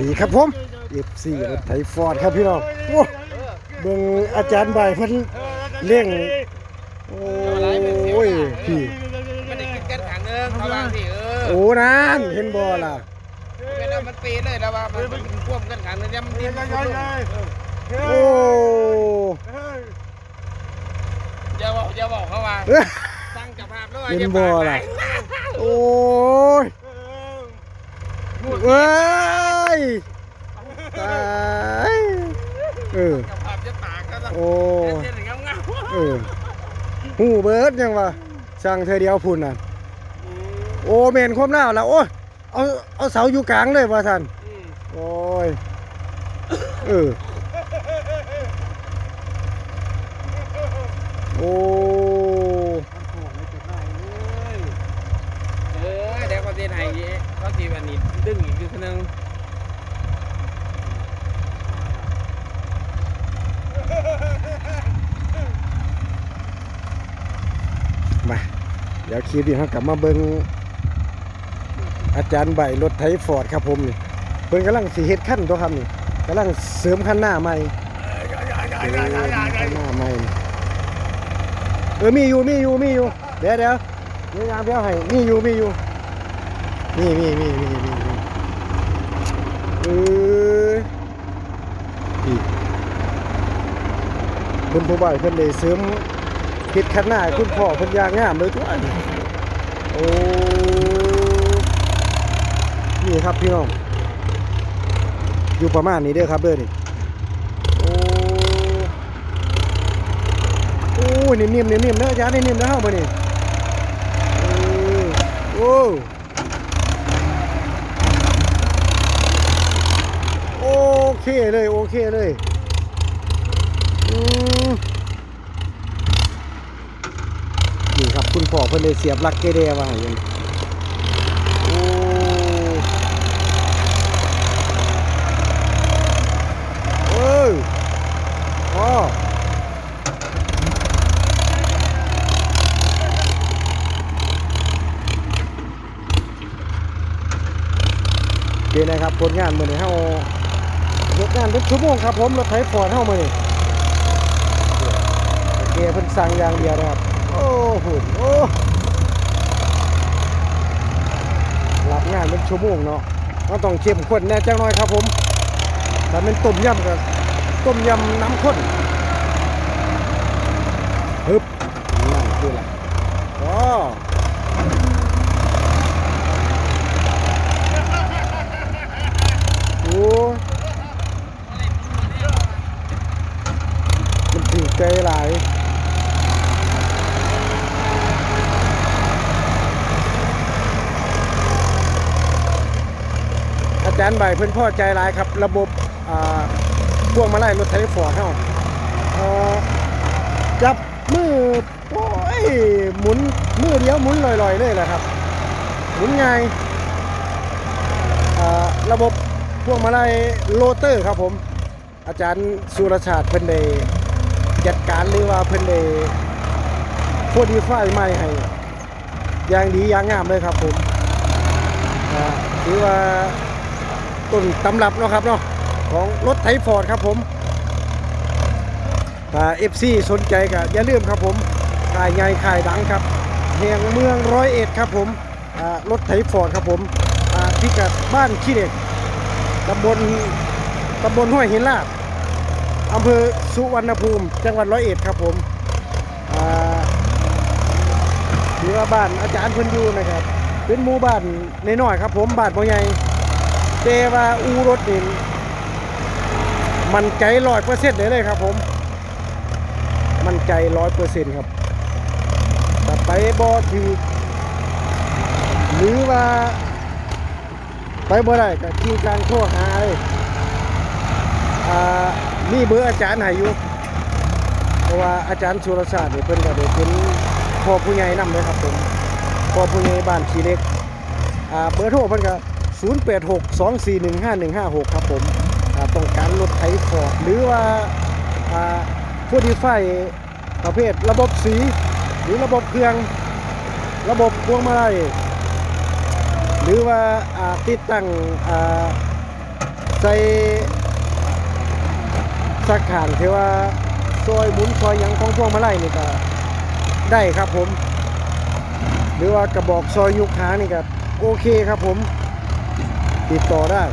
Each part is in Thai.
ดีครับผมเอฟซีรถไถฟอร์ดครับพี่น้องโอ้เบิ่งอาจารย์ใบายเพิ่นเร่งโอ้ยพี่มันได้กินกันขังนึงเขาบางสิเออโอ้นานเห็นบ่ล่ะเวลามันปีนเลยแล้วว่ามันมันพ่วงกันขังนึงยังมันดิ้นมันลงโอ้อย่าบอกอย่าบอกเขาว่าเอ้ยตั้งจับภาพแล้วว่าเห็นอย่าบ่ปากล่ะไหลโอ้ยเอ้ย ตายเออจับภาพจะปากก็ต้องโอ้เส้นๆเงาเออหูเบิดยังวะสั่งเธอเดียวพุ่นน่ะๆโอ้เมนความหน้าวแล้วโอ้ยเอาเอาเสาอยู่กลางเลยว่าท่านอืมโอ้ยเออโอ้เออเดี๋ยวเขาจะให้เขาจีวันนี้ดึงอีกคือคนนึง มาเดี๋ยวคลิปนี้เรากลับมาเบิ่งอาจารย์ใบรถไถฟอร์ดครับผมนี่เพิ่นกำลังสีเฮ็ดขั้นตัวครับนี่กำลังเสริมขั้นหน้าใหม่เออขั้นหน้าใหม่เออมีอยู่มีอยู่มีอยู่เดี๋ยวเดี๋ยวเดี๋ยวยามเดี๋ยวให้มีอยู่มีอยู่มีมีมีมีมีเอออีกคุณผู้บ่ายเพิ่นได้เสริม ผิดขนาคุณพ่อเพิ่นยางงามเลยทุกอันโอ้นี่ครับพี่น้อง อยู่ประมาณนี้เด้อครับเด้อนี่โอ้โอ้นิ่มๆนิ่มๆเด้ออาจารย์นิ่มๆเด้อเฮาบ่นี่โอ้โอ้โอเคเลย โอเคเลยอืม นี่ คุณพ่อเพิ่นได้เสียบลักเกเดมาให้ยังโอ้เอ้ยอ๋อโอเคนะครับผลงานมือนี้เฮาเฮ็ดงานเป็นชั่วโมงครับผมรถไถฟอร์ดเฮามือนี้โอเคเพิ่นสั่งอย่างเดียวนะครับ หโอ้รับงานเป็นชั่วโมงเนาะก็ต้องเข้มข้นแน่จังหน่อยครับผมแต่เป็นต้มยำกับต้มยำน้ำข้นฮึบนั่นคืออะไรอ๋อโอ้มันถือใจหลาย อา จารย์ใบเพิ่นพ่อใจร้ายครับ ระบบอ่าพวงมาลัยรถไถฟอร์ดเฮาจับมือโอ้ยหมุนมือเดียวหมุนลอยๆเลยแหละครับ หมุนง่ายระบบพวงมาลัยโรเตอร์ครับผม อาจารย์สุรชาติเพิ่นได้จัดการหรือว่าเพิ่นได้โคดีไฟใหม่ให้อย่างดีอย่างงามเลยครับผมถือว่า ต้นตำรับเนาะครับเนาะของรถไถฟอร์ดครับผมถ้าเอฟซีสนใจก็อย่าลืมครับผมขายใหญ่ขายดังครับแห่งเมืองร้อยเอ็ดครับผมอ่ารถไถฟอร์ดครับผมอ่าพิกัดบ้านขี้เด็กตำบลตำบลห้วยหินลาดอำเภอสุวรรณภูมิ จังหวัดร้อยเอ็ดครับผมอ่าถือว่าบ้านอาจารย์เพิ่นอยู่นะครับ เป็นหมู่บ้านน้อยๆครับผมบ้านบ่ใหญ่ แต่ว่าอูรถนี่มันใจร้อยเปอร์เซ็นต์เลยครับผม มันใจร้อยเปอร์เซ็นต์ครับแต่ไปบอถือหรือว่า ไปบ่ได้ก็ที่การโทรหาเลยอ่ามีเบอร์อาจารย์ให้อยู่เพราะว่าอาจารย์สุรศาสตร์เนี่ยเพิ่นก็ได้เป็นพ่อผู้ใหญ่นำเลยครับผมพ่อผู้ใหญ่บ้านชีเล็กอ่าเบอร์โทรเพิ่นก็ 0862415156 ครับผมต้องการรถไถฟอร์ดหรือว่าผู้ที่ไฟประเภทระบบสี หรือระบบเครื่อง ระบบพวงมาลัยหรือว่าติดตั้งใส่สักขางที่ว่าซอยหมุนซอยยังของพวงมาลัยนี่ก็ได้ครับผม หรือว่ากระบอกซอยยุกหานี่ก็โอเคครับผม ติดต่อได้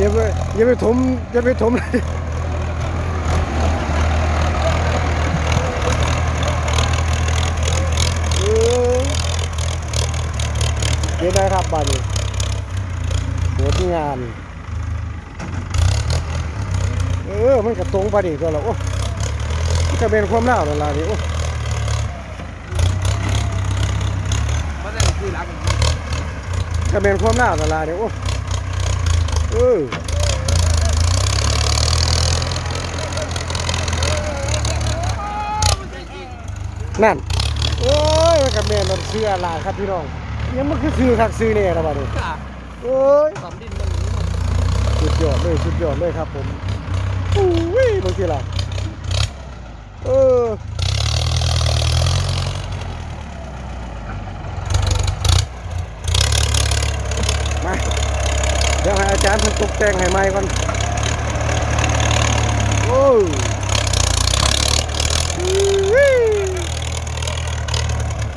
อย่าไปอย่าไปถมอย่าไปถมเลยเออเดี๋ยวได้ครับบ้านนี้ผลงาน เออ มันกระตรงไปดิก็แล้วโอ้มันจะเป็นความเล่าวนั่นล่ะนี่โอ้เพราะนั่นคือรักจะเป็นความเล่าวนั่นล่ะนี่โอ้เออนั่น โอ้ยมันกับแม่นมันซื้ออะไรครับพี่น้องยังมันคือซื้อคักซื้อเนี่ยนะบัดนี้โอ้ยสำดินมันนี้สุดยอดเลยสุดยอดเลยครับผมอุ้ยบางทีล่ะเออมา เดี๋ยวให้อาจารย์เพิ่นตกแต่งให้ใหม่ก่อนโอ้ย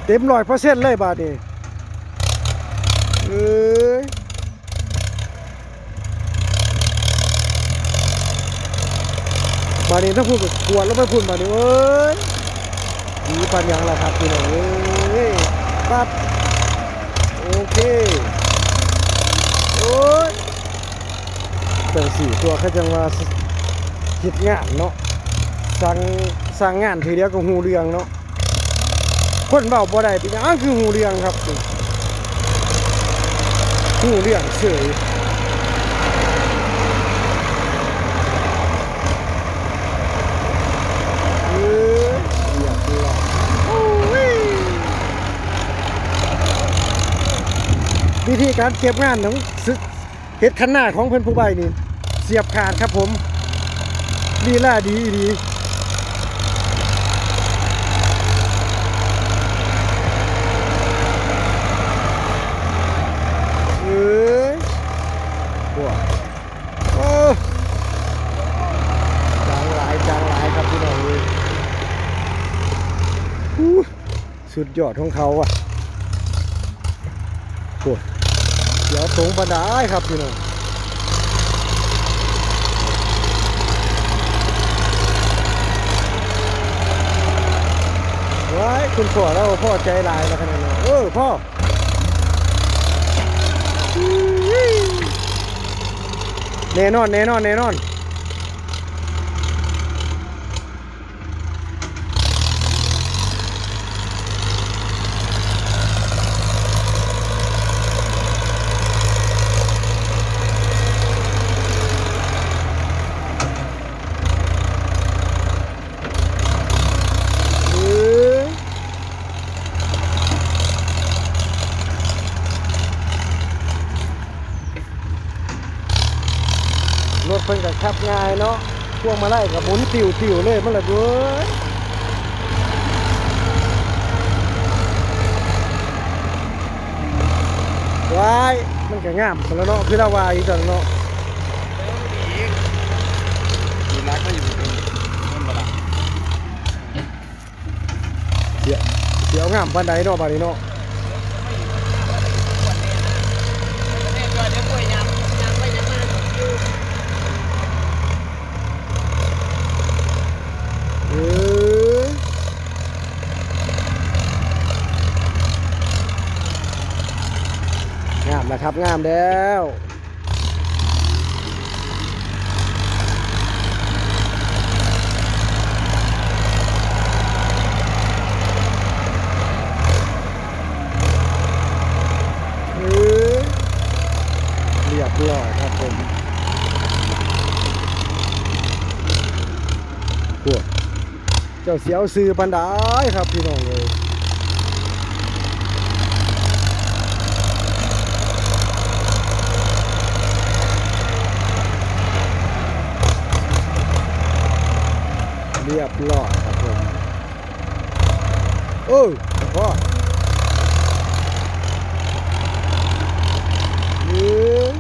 เต็มร้อยเปอร์เซ็นต์เลยบาดนี้เอ้ยบาดนี้ถ้าพูดกับกวนแล้วไม่พูดบาดนี้เอ้ยดีปันยังละครับพี่น้องเอ้ยปั๊บโอเคโอ้ ต่สี่ตัวเขาจังว่าคิดงานเนาะสั่งสั่งงานทีเดียวก็หูเรืองเนาะคนเบาบ่ได้เป็นหยังคือหูเรืองครับหูเรืองเฉยวิธีการเก็บงานของ เฮ็ดคันหน้าของเพิ่นผู้ใบนี่ เสียบขาดครับผมลีลาดีดีเอ้ยบัวโอ้จางหลายจางหลายครับพี่น้องเลยอู้สุดยอดของเขาอะโอ้ย สูงบันไดครับพี่น้องว้ายคุณพ่อแล้วพ่อใจลายแล้วขนาดนี้เออพ่อแน่นอนแน่นอนแน่นอน เอ้ยรถ เพิ่นกับขับง่ายเนาะพวงมาไล่กับหมุนติวติวเลยมันละเว้ยว้ายมันก็งามคนละเนาะคือละวายจังเนาะคือรักก็อยู่ตรงนาเดี๋ยวเดี๋ยวงามปานใดเนาะบาดนี้เนาะ บงามแล้วเรียบร้อยครับผมพวกเจ้าเสียวซื้อปันได้ครับพี่น้องเลย เรียบร้อยครับผมโอ้ยพ่อเอ้ย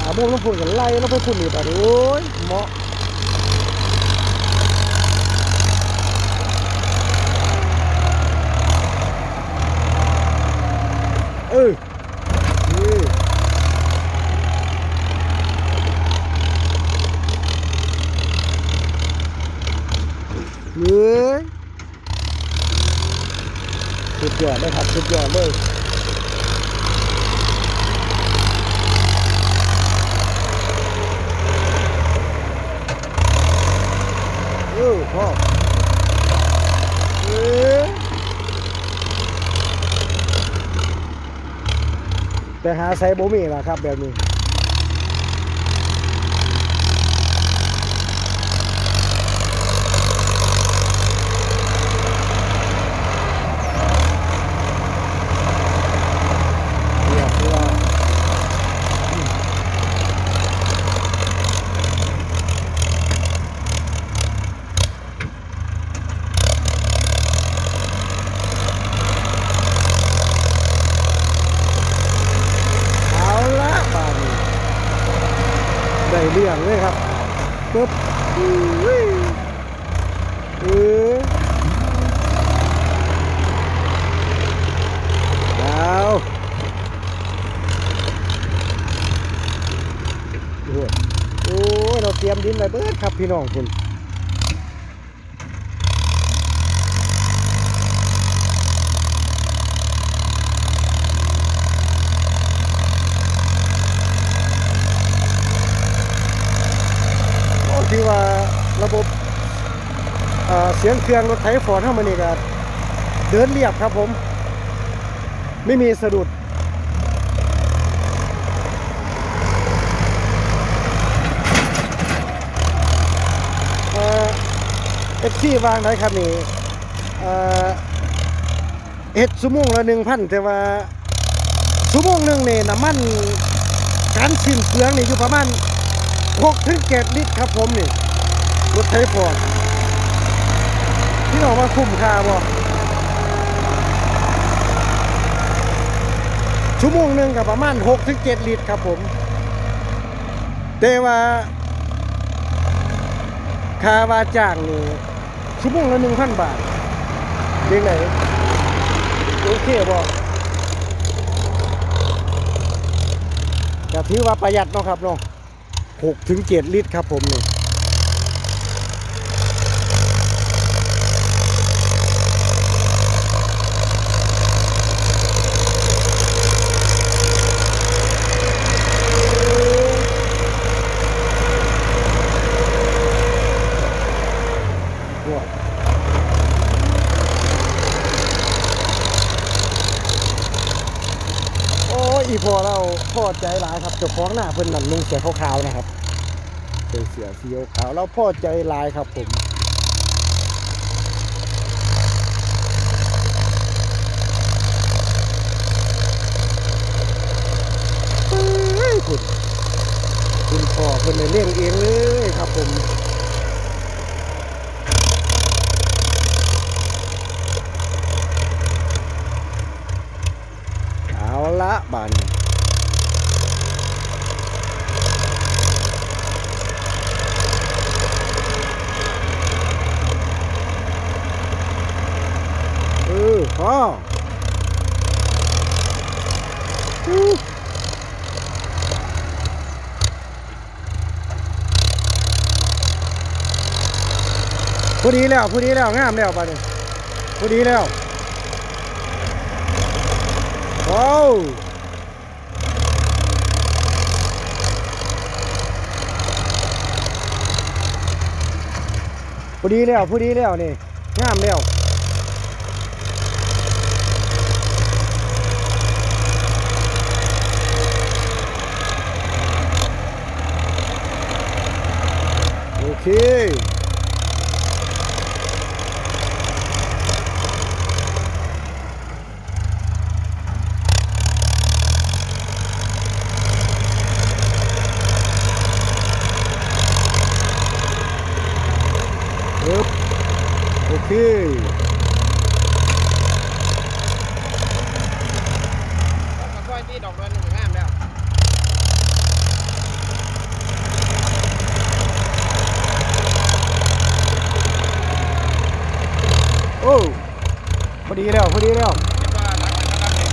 อาโมงน้ำพุ่นกันไล่แล้วไปพุ่นอีกอะโอ้ยเหมาะเออนี่ เฮ้ยสุด ยอดเลยครับสุดยอดเลยเออพ่อเอ้ยแต่หาไซโบมีล่ะครับแบบนี้ เรียบร้อยเอาละบาดนี้ได้เรื่องเลยครับ ปุ๊บอุ้ยเออดาว โอ้ยโอ้ยเราเตรียมดินไว้เบิดครับพี่น้องคุณโอ้ที่ว่าระบบเอ่อเสียงเครื่องรถไถฟอร์ดเข้ามานี่ก็เดินเรียบครับผม ไม่มีสะดุด เอ่อเอฟซีวางไหนครับนี่ เอ่อเฮ็ดชั่วโมงละหนึ่งพันแต่ว่าชั่วโมงหนึ่งเนี่ยน้ำมันการสิ้นเปลืองนี่อยู่ประมาณหกถึงเจ็ดลิตรครับผมนี่รถไถฟอร์ด พี่น้องว่าคุ้มค่าบ่ชั่วโมงหนึ่งกับประมาณหกถึงเจ็ดลิตรครับผม แต่ว่าค่าว่าจ้างนี่ชั่วโมงละหนึ่งพันบาทเรียงไหนโอเคบ่ก็ถือว่าประหยัดเนาะครับเนาะหกถึงเจ็ดลิตรครับผมนี่ว้าวโอ้ยอีพอเราพอใจหลาย ครับเจ้าของหน้าเพิ่นนั่นนุ่งเสื้อขาวๆนะครับเป็นเสื้อสีขาวเราพอใจหลายครับผมเฮ้ยคุณคุณพ่อเพิ่นได้เลี้ยงเองเลยครับผมเอาละบานนี้เออพ่ออู้ พอดีแล้วพอดีแล้วงามแล้วบานนี้พอดีแล้วว้าวพอดีแล้วพอดีแล้วนี่งามแล้วโอเคปึ๊บโอเค มาค่อยที่ดอกดอนหนึ่งงามแล้ว โอ้พอดีแล้วพอดีแล้ว เห็นว่าหลังจากนั้นเนี่ย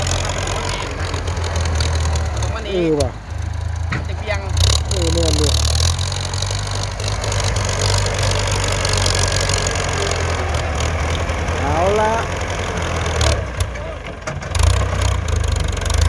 ตรงวัน เอ นี้ อว่ะ จะเบียง เออเนียนดูเอาละ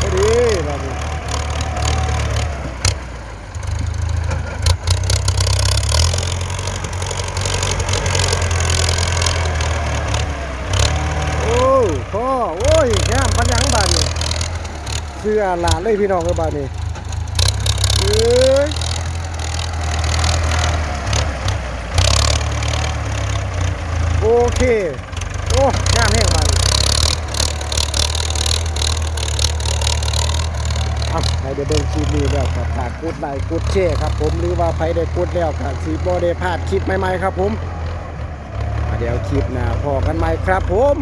พอดีแบบนี้โอ้พ่อโอ้ยงามพันยังบานนี่เสื้อหลานเลยพี่น้องเลยบานนี่เอ้ยโอเค โอ้งามแห้งบานนี่เอาใครได้เบิ่งคลิปนี้แล้วก็ฝากกดไลค์กดแชร์ครับผมหรือว่าใครได้กดแล้วก็สิบ่ได้พลาดคลิปใหม่ๆครับผม เดี๋ยวคลิปหน้าพอกันใหม่ครับผม